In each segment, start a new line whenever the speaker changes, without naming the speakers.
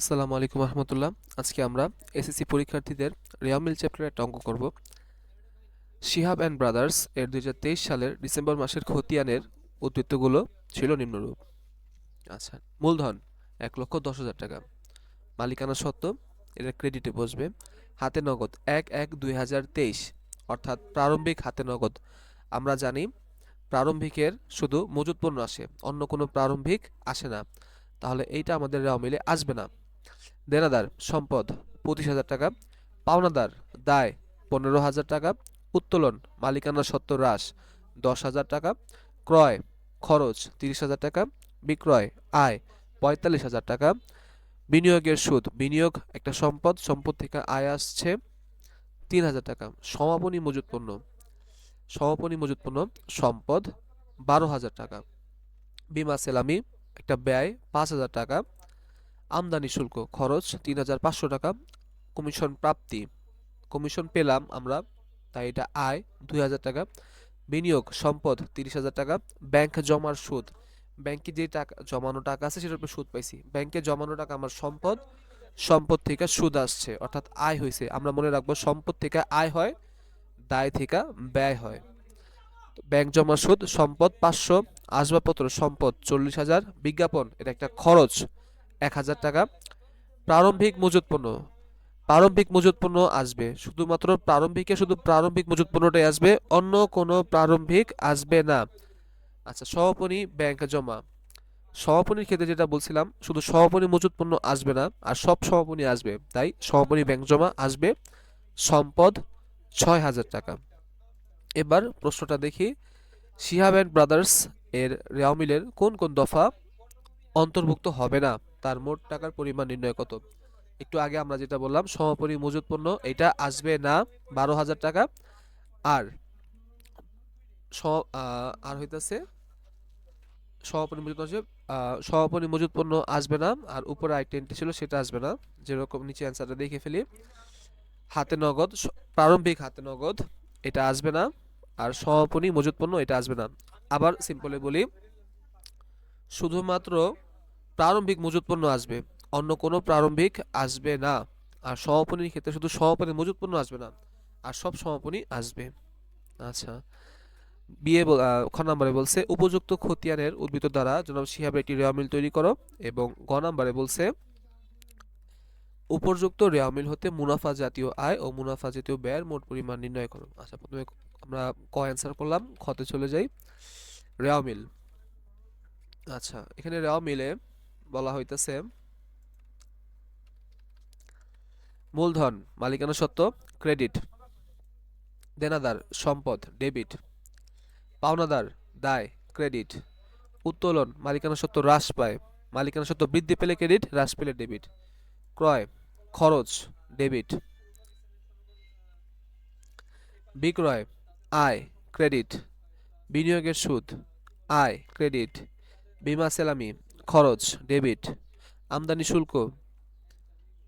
আসসালামু আলাইকুম রহমতুল্লাহ। আজকে আমরা এসএসসি পরীক্ষার্থীদের রিয়ামিল চ্যাপ্টারের একটা অঙ্ক করব। শিহাব অ্যান্ড ব্রাদার্স এর দুই হাজার তেইশ সালের ডিসেম্বর মাসের খতিয়ানের উদ্বৃত্তগুলো ছিল নিম্নরূপ। আচ্ছা মূলধন এক লক্ষ দশ হাজার টাকা। মালিকানা সত্ত্ব এটা ক্রেডিটে বসবে। হাতে নগদ এক এক দুই হাজার তেইশ। অর্থাৎ প্রারম্ভিক হাতে নগদ। আমরা জানি প্রারম্ভিকের শুধু মজুত পণ্য আসে, অন্য কোনো প্রারম্ভিক আসে না। তাহলে এইটা আমাদের রেওয়া মিলে আসবে না। দেনাদার সম্পদ পঁচিশ হাজার টাকা, পাওনাদার দায় পনেরো হাজার টাকা, উত্তোলন মালিকানা সত্ত্ব হ্রাস দশ হাজার টাকা, ক্রয় খরচ তিরিশ হাজার টাকা, বিক্রয় আয় পঁয়তাল্লিশ হাজার টাকা, বিনিয়োগের সুদ, বিনিয়োগ একটা সম্পদ সম্পদ থেকে আয় আসছে তিন হাজার টাকা, সমাপনী মজুত পণ্য, সমাপনী মজুত পণ্য, সম্পদ বারো হাজার টাকা, বিমা সেলামি একটা ব্যয় পাঁচ হাজার টাকা আমদানি শুল্ক খরচ তিন হাজার পাঁচশো টাকা, কমিশন প্রাপ্তি। কমিশন পেলাম আমরা, তাই এটা আয় দুই হাজার টাকা, বিনিয়োগ সম্পদ তিরিশ হাজার টাকা, ব্যাংক জমার সুদ। ব্যাংকে যে টাকা, জমানো টাকা আছে সেটার উপর সুদ পাইছি। ব্যাংকে জমানো টাকা আমার সম্পদ সম্পদ থেকে সুদ আসছে, অর্থাৎ আয় হয়েছে আমরা মনে রাখব সম্পদ থেকে আয় হয়, দায় থেকে ব্যয় হয়। ব্যাংক জমা সুদ, সম্পদ পাঁচশো, আসবাবপত্র সম্পদ চল্লিশ হাজার, বিজ্ঞাপন, এটা একটা খরচ। এক হাজার টাকা। প্রারম্ভিক মজুত পণ্য। প্রারম্ভিক মজুত পণ্য আসবে। শুধুমাত্র প্রারম্ভিকে শুধু প্রারম্ভিক মজুত পণ্যটাই আসবে, অন্য কোনো প্রারম্ভিক আসবে না। আচ্ছা সমাপনী ব্যাংক জমা। সমাপনীর ক্ষেত্রে যেটা বলছিলাম, শুধু সমাপনী মজুত পণ্য আসবে না, আর সব সমাপনী আসবে। তাই সমাপনী ব্যাংক জমা আসবে। সম্পদ ছয় হাজার টাকা। এবার প্রশ্নটা দেখি, শিহাব অ্যান্ড ব্রাদার্স এর রেওমিলের কোন কোন দফা অন্তর্ভুক্ত হবে না? তার মোট টাকার পরিমাণ নির্ণয় কত? একটু আগে আমরা যেটা বললাম সমাপনী মজুত পণ্য এটা আসবে না বারো হাজার টাকা। আর আর হইতাছে সমাপনী মজুত আসবে আহ, সমাপনী মজুত পণ্য আসবে না। আর উপরে আই টেনটি ছিল সেটা আসবে না। যেরকম নিচে অ্যান্সারটা দেখে ফেলি। হাতে নগদ প্রারম্ভিক হাতে নগদ এটা আসবে না। আর সমাপনী মজুত পণ্য এটা আসবে না। আবার সিম্পলে বলি। শুধুমাত্র প্রারম্ভিক মজুত পণ্য আসবে। অন্য কোনো প্রারম্ভিক আসবে না। আর সমাপনীর ক্ষেত্রে শুধু সমাপনী মজুত পণ্য আসবে না, আর সব সমাপনী আসবে। আচ্ছা। বিয়ে খ নম্বরে বলছে, উপযুক্ত খতিয়ানের উদ্ভিদ দ্বারা জনাব শিহাবের একটি রেওয়া মিল তৈরি করো। এবং গ নম্বরে বলছে, উপযুক্ত রেওয়া মিল হতে মুনাফা জাতীয় আয় ও মুনাফা জাতীয় ব্যয়ের মোট পরিমাণ নির্ণয় করো। আচ্ছা প্রথমে আমরা ক অ্যান্সার করলাম খতে চলে যাই। রেওয়া মিল। আচ্ছা এখানে রেওয়া মিলে বলা হইতেছে। মূলধন, মালিকানা সত্ত্ব ক্রেডিট, দেনাদার, সম্পদ, ডেবিট, পাওনাদার, দায়, ক্রেডিট, উত্তোলন, মালিকানা সত্ত্ব হ্রাস পায়, মালিকানা সত্ত্ব বৃদ্ধি পেলে ক্রেডিট, হ্রাস পেলে ডেবিট, ক্রয়, খরচ, ডেবিট, বিক্রয়, আয়, ক্রেডিট, বিনিয়োগের সুদ, আয়, ক্রেডিট, বিমা, সেলামি খরচ ডেবিট আমদানি শুল্ক,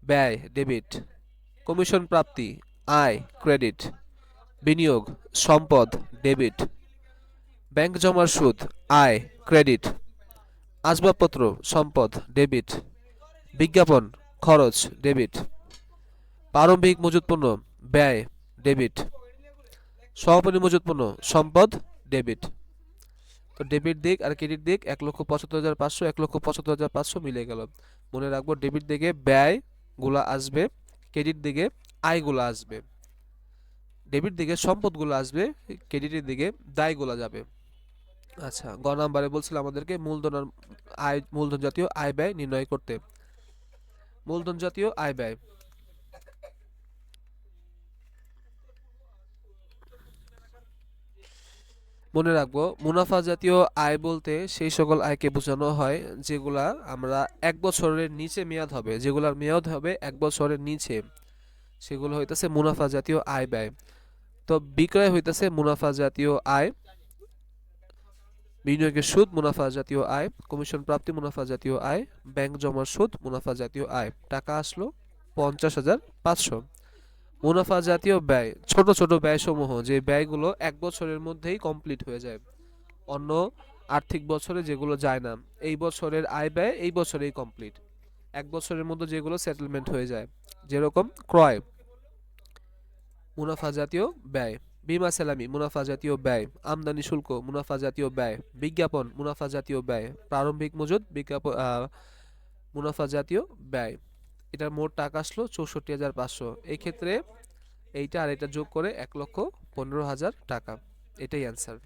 ব্যয় ডেবিট কমিশন প্রাপ্তি, আয় ক্রেডিট বিনিয়োগ, সম্পদ ডেবিট ব্যাংক জমার সুদ, আয় ক্রেডিট আসবাবপত্র, সম্পদ ডেবিট বিজ্ঞাপন, খরচ ডেবিট প্রারম্ভিক মজুত পণ্য, ব্যয় ডেবিট সমাপনী মজুত পণ্য, সম্পদ ডেবিট তো ডেবিট দিক আর ক্রেডিট দিক এক লক্ষ পঁচাত্তর হাজার পাঁচশো, এক লক্ষ পঁচাত্তর হাজার পাঁচশো মিলে গেল। মনে রাখব, ডেবিট দিকে ব্যয়গুলা আসবে, ক্রেডিট দিকে আয়গুলো আসবে। ডেবিট দিকে সম্পদগুলো আসবে, ক্রেডিটের দিকে দায়গুলো যাবে। আচ্ছা গ নাম্বারে বলছিল আমাদেরকে মূলধন আয়, মূলধন জাতীয় আয় ব্যয় নির্ণয় করতে। মূলধন জাতীয় আয় ব্যয়। মনে রাখব, মুনাফা জাতীয় আয় বলতে সেই সকল আয়কে বোঝানো হয় যেগুলা আমরা এক বছরের নিচে মেয়াদ হবে, যেগুলার মেয়াদ হবে এক বছরের নিচে। সেগুলো হইতেছে মুনাফা জাতীয় আয় ব্যয়। তো বিক্রয় হইতেছে মুনাফা জাতীয় আয়, বিনিয়োগের সুদ মুনাফা জাতীয় আয়, কমিশন প্রাপ্তি মুনাফা জাতীয় আয়, ব্যাংক জমার সুদ মুনাফা জাতীয় আয়। টাকা আসলো পঞ্চাশ হাজার পাঁচশো। মুনাফা জাতীয় ব্যয়, ছোট ছোট ব্যয়সমূহ যে ব্যয়গুলো এক বছরের মধ্যেই কমপ্লিট হয়ে যায়। অন্য আর্থিক বছরে যেগুলো যায় না, এই বছরের আয় ব্যয় এই বছরেই কমপ্লিট এক বছরের মধ্যে যেগুলো সেটেলমেন্ট হয়ে যায়, যেরকম ক্রয়, মুনাফা জাতীয় ব্যয়, বিমা সেলামি, মুনাফা জাতীয় ব্যয়, আমদানি শুল্ক, মুনাফা জাতীয় ব্যয়, বিজ্ঞাপন, মুনাফা জাতীয় ব্যয়, প্রারম্ভিক মজুদ বিজ্ঞাপন মুনাফা জাতীয় ব্যয়। এটার মোট টাকা আসলো চৌষট্টি হাজার পাঁচশো। এই ক্ষেত্রে এইটা আর এটা যোগ করে এক লক্ষ পনেরো হাজার টাকা। এটাই অ্যান্সার